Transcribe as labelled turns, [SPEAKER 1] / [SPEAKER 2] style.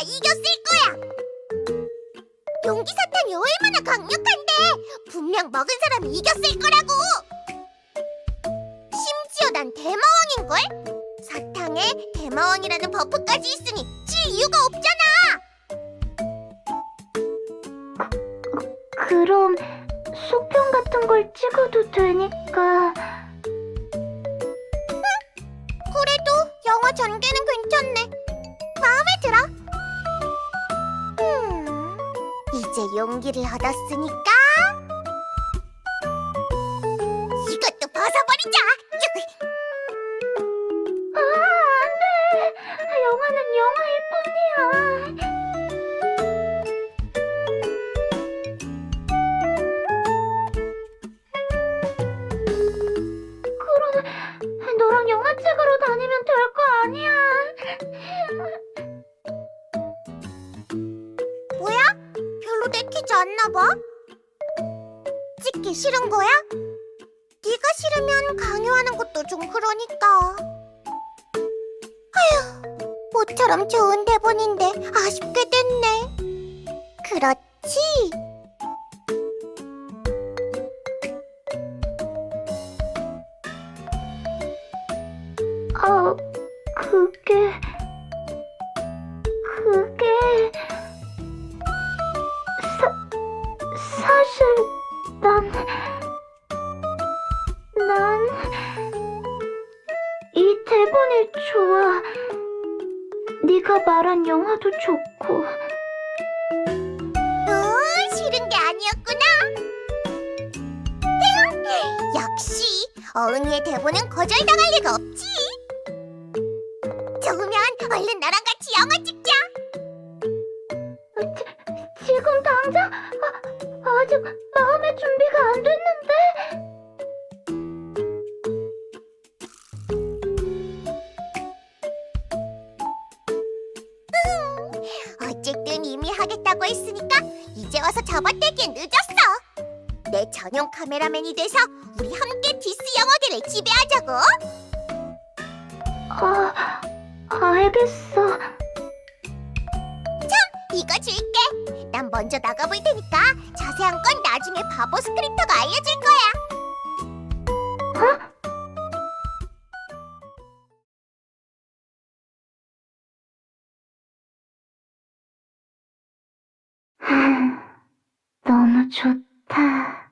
[SPEAKER 1] 내가 이겼을 거야. 용기 사탕이 얼마나 강력한데. 분명 먹은 사람이 이겼을 거라고. 심지어 난 대마왕인걸? 사탕에 대마왕이라는 버프까지 있으니 질 이유가 없잖아.
[SPEAKER 2] 그럼 소평 같은 걸 찍어도 되니까.
[SPEAKER 1] 그래도 영화 전개는 이제 용기를 얻었으니까. 이것도 벗어버리자.
[SPEAKER 2] 아 안 돼. 영화는 영화일 뿐이야
[SPEAKER 1] 내키지 않나 봐. 찍기 싫은 거야? 네가 싫으면 강요하는 것도 좀 그러니까. 아휴, 모처럼 좋은 대본인데 아쉽게 됐네. 그렇지?
[SPEAKER 2] 아 그게 네가 말한 영화도 좋고.
[SPEAKER 1] 어, 싫은 게 아니었구나. 휴, 역시 어은이의 대본은 거절당할 리가 없지. 좋으면 얼른 나랑 같이 영화 찍자.
[SPEAKER 2] 지금 당장 아, 아직 마음의 준비가 안 됐는데.
[SPEAKER 1] 하겠다고 했으니까 이제 와서 접어들기엔 늦었어. 내 전용 카메라맨이 돼서 우리 함께 디스 영화계를 지배하자고.
[SPEAKER 2] 아, 알겠어.
[SPEAKER 1] 이거 줄게. 난 먼저 나가볼 테니까 자세한 건 나중에 바보 스크립터가 알려줄 거야.
[SPEAKER 2] 좋다.